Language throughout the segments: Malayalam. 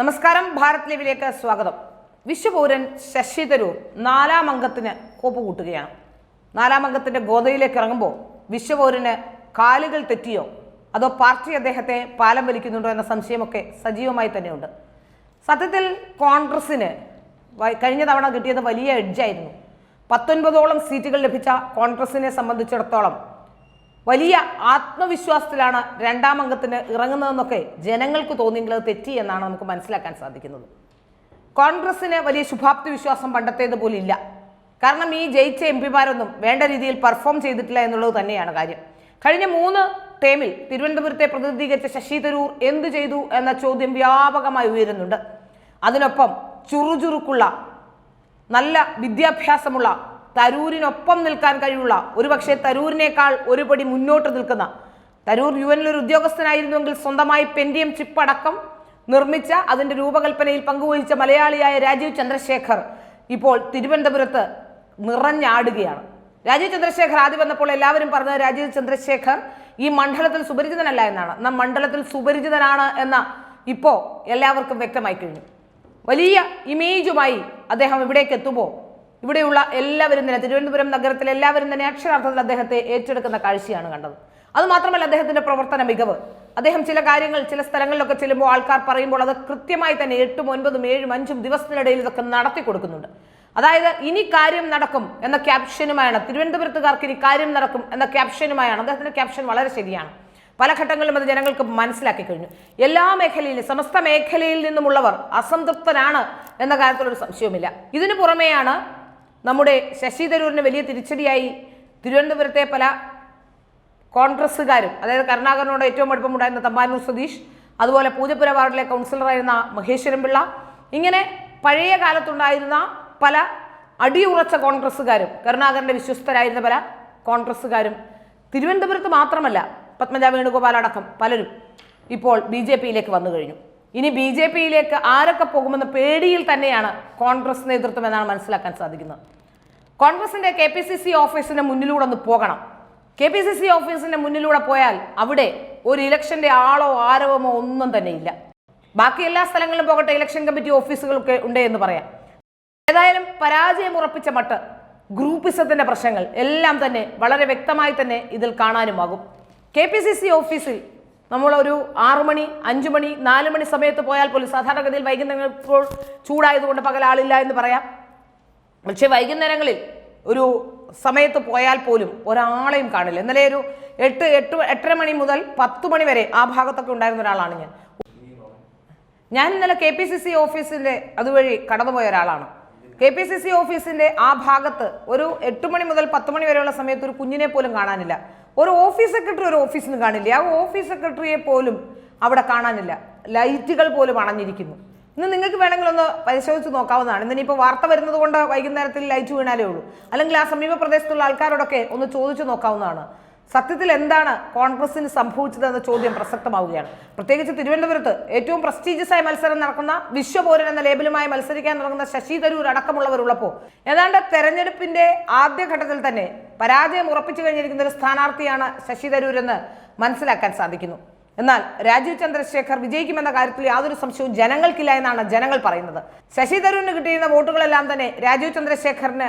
നമസ്കാരം ഭാരത് ലൈവിലേക്ക് സ്വാഗതം. വിശ്വപൗരൻ ശശി തരൂർ നാലാം അംഗത്തിന് കോപ്പ് കൂട്ടുകയാണ്. നാലാം അംഗത്തിന്റെ ഗോതയിലേക്ക് ഇറങ്ങുമ്പോൾ വിശ്വപൗരന് കാലുകൾ തെറ്റിയോ അതോ പാർട്ടി അദ്ദേഹത്തെ പാലം വലിക്കുന്നുണ്ടോ എന്ന സംശയമൊക്കെ സജീവമായി തന്നെയുണ്ട്. സത്യത്തിൽ കോൺഗ്രസിന് കഴിഞ്ഞ തവണ കിട്ടിയത് വലിയ എഡ്ജായിരുന്നു പത്തൊൻപതോളം സീറ്റുകൾ ലഭിച്ച കോൺഗ്രസിനെ സംബന്ധിച്ചിടത്തോളം വലിയ ആത്മവിശ്വാസത്തിലാണ് രണ്ടാം അംഗത്തിന് ഇറങ്ങുന്നതെന്നൊക്കെ ജനങ്ങൾക്ക് തോന്നിയെങ്കിൽ അത് തെറ്റി എന്നാണ് നമുക്ക് മനസ്സിലാക്കാൻ സാധിക്കുന്നത്. കോൺഗ്രസിന് വലിയ ശുഭാപ്തി വിശ്വാസം പണ്ടത്തേതുപോലെ ഇല്ല. കാരണം ഈ ജയിച്ച എം പിമാരൊന്നും വേണ്ട രീതിയിൽ പെർഫോം ചെയ്തിട്ടില്ല എന്നുള്ളത് തന്നെയാണ് കാര്യം. കഴിഞ്ഞ മൂന്ന് ടേമിൽ തിരുവനന്തപുരത്തെ പ്രതിനിധീകരിച്ച ശശി തരൂർ എന്തു ചെയ്തു എന്ന ചോദ്യം വ്യാപകമായി ഉയരുന്നുണ്ട്. അതിനൊപ്പം ചുറുചുറുക്കുള്ള നല്ല വിദ്യാഭ്യാസമുള്ള തരൂരിനൊപ്പം നിൽക്കാൻ കഴിവുള്ള ഒരുപക്ഷെ തരൂരിനേക്കാൾ ഒരുപടി മുന്നോട്ട് നിൽക്കുന്ന. തരൂർ യു എനിൽ ഒരു ഉദ്യോഗസ്ഥനായിരുന്നുവെങ്കിൽ സ്വന്തമായി പെൻഡിയം ചിപ്പ് അടക്കം നിർമ്മിച്ച അതിന്റെ രൂപകൽപ്പനയിൽ പങ്കുവഹിച്ച മലയാളിയായ രാജീവ് ചന്ദ്രശേഖർ ഇപ്പോൾ തിരുവനന്തപുരത്ത് നിറഞ്ഞാടുകയാണ്. രാജീവ് ചന്ദ്രശേഖർ ആദ്യം വന്നപ്പോൾ എല്ലാവരും പറഞ്ഞത് രാജീവ് ചന്ദ്രശേഖർ ഈ മണ്ഡലത്തിൽ സുപരിചിതനല്ല എന്നാണ്. എന്നാൽ മണ്ഡലത്തിൽ സുപരിചിതനാണ് എന്ന ഇപ്പോൾ എല്ലാവർക്കും വ്യക്തമായി കഴിഞ്ഞു. വലിയ ഇമേജുമായി അദ്ദേഹം ഇവിടേക്ക് എത്തുമ്പോൾ ഇവിടെയുള്ള എല്ലാവരും തന്നെ തിരുവനന്തപുരം നഗരത്തിലെ എല്ലാവരും തന്നെ അക്ഷരാർത്ഥത്തിൽ അദ്ദേഹത്തെ ഏറ്റെടുക്കുന്ന കാഴ്ചയാണ് കണ്ടത്. അത് മാത്രമല്ല അദ്ദേഹത്തിന്റെ പ്രവർത്തന മികവ്. അദ്ദേഹം ചില കാര്യങ്ങൾ ചില സ്ഥലങ്ങളിലൊക്കെ ചെല്ലുമ്പോൾ ആൾക്കാർ പറയുമ്പോൾ അത് കൃത്യമായി തന്നെ എട്ടും ഒൻപതും ഏഴും അഞ്ചും ദിവസത്തിനിടയിൽ ഇതൊക്കെ നടത്തി കൊടുക്കുന്നുണ്ട്. അതായത് ഇനി കാര്യം നടക്കും എന്ന ക്യാപ്ഷനുമായാണ് തിരുവനന്തപുരത്തുകാർക്ക് ഇനി കാര്യം നടക്കും എന്ന ക്യാപ്ഷനുമായാണ് അദ്ദേഹത്തിന്റെ ക്യാപ്ഷൻ വളരെ ശരിയാണ്. പല ഘട്ടങ്ങളിലും അത് ജനങ്ങൾക്ക് മനസ്സിലാക്കി കഴിഞ്ഞു. എല്ലാ മേഖലയിലും സമസ്ത മേഖലയിൽ നിന്നുമുള്ളവർ അസംതൃപ്തരാണ് എന്ന കാര്യത്തിലൊരു സംശയവുമില്ല. ഇതിനു പുറമെയാണ് നമ്മുടെ ശശി തരൂരിന് വലിയ തിരിച്ചടിയായി തിരുവനന്തപുരത്തെ പല കോൺഗ്രസ്സുകാരും അതായത് കരുണാകരനോട് ഏറ്റവും അടുപ്പമുണ്ടായിരുന്ന തമ്പാനൂർ സതീഷ് അതുപോലെ പൂജപ്പുര വാർഡിലെ കൗൺസിലറായിരുന്ന മഹേശ്വരൻ പിള്ള ഇങ്ങനെ പഴയ കാലത്തുണ്ടായിരുന്ന പല അടിയുറച്ച കോൺഗ്രസ്സുകാരും കരുണാകരന്റെ വിശ്വസ്തരായിരുന്ന പല കോൺഗ്രസ്സുകാരും തിരുവനന്തപുരത്ത് മാത്രമല്ല പത്മജ വേണുഗോപാൽ അടക്കം പലരും ഇപ്പോൾ ബി ജെ പിയിലേക്ക് വന്നു കഴിഞ്ഞു. ഇനി ബി ജെ പിയിലേക്ക് ആരൊക്കെ പോകുമെന്ന പേടിയിൽ തന്നെയാണ് കോൺഗ്രസ് നേതൃത്വം എന്നാണ് മനസ്സിലാക്കാൻ സാധിക്കുന്നത്. കോൺഗ്രസിന്റെ കെ പി സി സി ഓഫീസിന്റെ മുന്നിലൂടെ ഒന്ന് പോകണം. കെ പി സി സി ഓഫീസിന്റെ മുന്നിലൂടെ പോയാൽ അവിടെ ഒരു ഇലക്ഷന്റെ ആളോ ആരവമോ ഒന്നും തന്നെ ഇല്ല. ബാക്കി എല്ലാ സ്ഥലങ്ങളിലും പോകട്ടെ ഇലക്ഷൻ കമ്മിറ്റി ഓഫീസുകളൊക്കെ ഉണ്ട് എന്ന് പറയാം. ഏതായാലും പരാജയം ഉറപ്പിച്ച മട്ട് ഗ്രൂപ്പിസത്തിന്റെ പ്രശ്നങ്ങൾ എല്ലാം തന്നെ വളരെ വ്യക്തമായി തന്നെ ഇതിൽ കാണാനുമാകും. കെ പി സി സി ഓഫീസിൽ നമ്മളൊരു ആറുമണി അഞ്ചു മണി നാല് മണി സമയത്ത് പോയാൽ പോലും സാധാരണഗതിയിൽ വൈകുന്നേരം ഇപ്പോൾ ചൂടായതുകൊണ്ട് പകലാളില്ല എന്ന് പറയാം. പക്ഷെ വൈകുന്നേരങ്ങളിൽ ഒരു സമയത്ത് പോയാൽ പോലും ഒരാളെയും കാണില്ല. ഇന്നലെ ഒരു എട്ട് എട്ട് എട്ടര മണി മുതൽ പത്ത് മണി വരെ ആ ഭാഗത്തൊക്കെ ഉണ്ടായിരുന്ന ഒരാളാണ് ഞാൻ. ഞാൻ ഇന്നലെ കെ പി സി സി ഓഫീസിന്റെ അതുവഴി കടന്നുപോയ ഒരാളാണ്. കെ പി സി സി ഓഫീസിന്റെ ആ ഭാഗത്ത് ഒരു എട്ട് മണി മുതൽ പത്ത് മണി വരെയുള്ള സമയത്ത് ഒരു കുഞ്ഞിനെ പോലും കാണാനില്ല. ഒരു ഓഫീസ് സെക്രട്ടറി ഒരു ഓഫീസിന് കാണില്ല. ആ ഓഫീസ് സെക്രട്ടറിയെ പോലും അവിടെ കാണാനില്ല. ലൈറ്റുകൾ പോലും അണഞ്ഞിരിക്കുന്നു. ഇന്ന് നിങ്ങൾക്ക് വേണമെങ്കിൽ ഒന്ന് പരിശോധിച്ച് നോക്കാവുന്നതാണ്. ഇന്നിപ്പോൾ വാർത്ത വരുന്നത് കൊണ്ട് വൈകുന്നേരത്തിൽ ലൈറ്റ് വീണാലേ ഉള്ളൂ. അല്ലെങ്കിൽ ആ സമീപ പ്രദേശത്തുള്ള ആൾക്കാരോടൊക്കെ ഒന്ന് ചോദിച്ചു നോക്കാവുന്നതാണ്. സത്യത്തിൽ എന്താണ് കോൺഗ്രസിന് സംഭവിച്ചതെന്ന ചോദ്യം പ്രസക്തമാവുകയാണ്. പ്രത്യേകിച്ച് തിരുവനന്തപുരത്ത് ഏറ്റവും പ്രസ്റ്റീജിയസ് ആയ മത്സരം നടക്കുന്ന വിശ്വപൗരൻ എന്ന ലേബലുമായി മത്സരിക്കാൻ നടക്കുന്ന ശശി തരൂർ അടക്കമുള്ളവരുള്ളപ്പോൾ ഏതാണ്ട് തെരഞ്ഞെടുപ്പിന്റെ ആദ്യഘട്ടത്തിൽ തന്നെ പരാജയം ഉറപ്പിച്ചു കഴിഞ്ഞിരിക്കുന്ന ഒരു സ്ഥാനാർത്ഥിയാണ് ശശി എന്ന് മനസ്സിലാക്കാൻ സാധിക്കുന്നു. എന്നാൽ രാജീവ് ചന്ദ്രശേഖർ വിജയിക്കുമെന്ന കാര്യത്തിൽ യാതൊരു സംശയവും ജനങ്ങൾക്കില്ല എന്നാണ് ജനങ്ങൾ പറയുന്നത്. ശശി തരൂരിന് കിട്ടിയിരുന്ന വോട്ടുകളെല്ലാം തന്നെ രാജീവ് ചന്ദ്രശേഖറിന്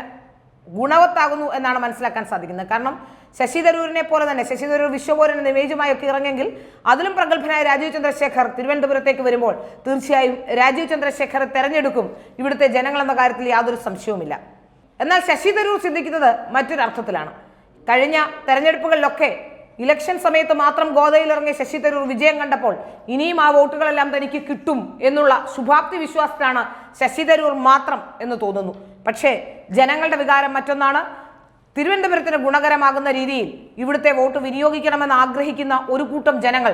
ഗുണവത്താകുന്നു എന്നാണ് മനസ്സിലാക്കാൻ സാധിക്കുന്നത്. കാരണം ശശി തരൂരിനെ പോലെ തന്നെ ശശി തരൂർ വിശ്വപൗരൻ എന്ന ഇമേജുമായി ഒക്കെ ഇറങ്ങെങ്കിൽ അതിലും പ്രഗത്ഭനായ രാജീവ് ചന്ദ്രശേഖർ തിരുവനന്തപുരത്തേക്ക് വരുമ്പോൾ തീർച്ചയായും രാജീവ് ചന്ദ്രശേഖറെ തെരഞ്ഞെടുക്കും. ഇവിടുത്തെ ജനങ്ങൾ എന്ന കാര്യത്തിൽ യാതൊരു സംശയവുമില്ല. എന്നാൽ ശശി തരൂർ ചിന്തിക്കുന്നത് മറ്റൊരർത്ഥത്തിലാണ്. കഴിഞ്ഞ തെരഞ്ഞെടുപ്പുകളിലൊക്കെ ഇലക്ഷൻ സമയത്ത് മാത്രം ഗോതയിലിറങ്ങിയ ശശി തരൂർ വിജയം കണ്ടപ്പോൾ ഇനിയും ആ വോട്ടുകളെല്ലാം തനിക്ക് കിട്ടും എന്നുള്ള ശുഭാപ്തി വിശ്വാസത്തിലാണ് ശശി തരൂർ മാത്രം എന്ന് തോന്നുന്നു. പക്ഷേ ജനങ്ങളുടെ വികാരം മറ്റൊന്നാണ്. തിരുവനന്തപുരത്തിന് ഗുണകരമാകുന്ന രീതിയിൽ ഇവിടുത്തെ വോട്ട് വിനിയോഗിക്കണമെന്ന് ആഗ്രഹിക്കുന്ന ഒരു കൂട്ടം ജനങ്ങൾ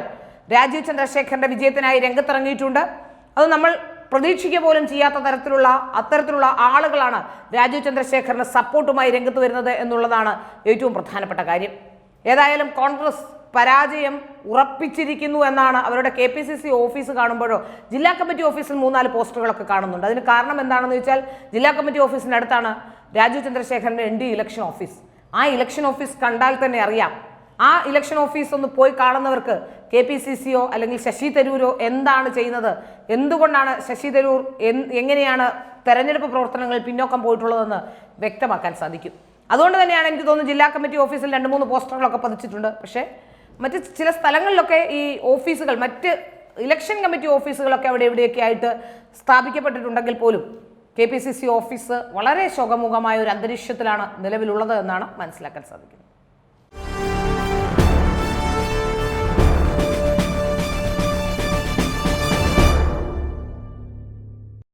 രാജീവ് ചന്ദ്രശേഖരന്റെ വിജയത്തിനായി രംഗത്തിറങ്ങിയിട്ടുണ്ട്. അത് നമ്മൾ പ്രതീക്ഷിക്കുക പോലും ചെയ്യാത്ത തരത്തിലുള്ള അത്തരത്തിലുള്ള ആളുകളാണ് രാജീവ് ചന്ദ്രശേഖറിന് സപ്പോർട്ടുമായി രംഗത്ത് വരുന്നത് എന്നുള്ളതാണ് ഏറ്റവും പ്രധാനപ്പെട്ട കാര്യം. ഏതായാലും കോൺഗ്രസ് പരാജയം ഉറപ്പിച്ചിരിക്കുന്നു എന്നാണ് അവരുടെ K P C C office കാണുമ്പോഴോ ജില്ലാ കമ്മിറ്റി ഓഫീസിൽ മൂന്നാൽ പോസ്റ്ററുകളൊക്കെ കാണുന്നുണ്ട്. അതിന് കാരണം എന്താണെന്ന് വെച്ചാൽ ജില്ലാ കമ്മിറ്റി ഓഫീസിന് അടുത്താണ് ചന്ദ്രശേഖരന്റെ എൻ ഡി ഇലക്ഷൻ ഓഫീസ്. ആ ഇലക്ഷൻ ഓഫീസ് കണ്ടാൽ തന്നെ അറിയാം. ആ ഇലക്ഷൻ ഓഫീസ് ഒന്ന് പോയി കാണുന്നവർക്ക് കെ പി സി സിയോ അല്ലെങ്കിൽ ശശി തരൂരോ എന്താണ് ചെയ്യുന്നത്? എന്തുകൊണ്ടാണ് ശശി തരൂർ എങ്ങനെയാണ് തെരഞ്ഞെടുപ്പ് പ്രവർത്തനങ്ങൾ പിന്നോക്കം പോയിട്ടുള്ളതെന്ന് വ്യക്തമാക്കാൻ സാധിക്കും. അതുകൊണ്ട് തന്നെയാണ് എനിക്ക് തോന്നുന്നു ജില്ലാ കമ്മിറ്റി ഓഫീസിൽ രണ്ട് മൂന്ന് പോസ്റ്ററുകളൊക്കെ പതിച്ചിട്ടുണ്ട്. പക്ഷേ മറ്റ് ചില സ്ഥലങ്ങളിലൊക്കെ ഈ ഓഫീസുകൾ മറ്റ് ഇലക്ഷൻ കമ്മിറ്റി ഓഫീസുകളൊക്കെ അവിടെ എവിടെയൊക്കെ ആയിട്ട് സ്ഥാപിക്കപ്പെട്ടിട്ടുണ്ടെങ്കിൽ പോലും K P C C office വളരെ ശോകമുഖമായ ഒരു അന്തരീക്ഷത്തിലാണ് നിലവിലുള്ളത് എന്നാണ് മനസ്സിലാക്കാൻ സാധിക്കുന്നത്.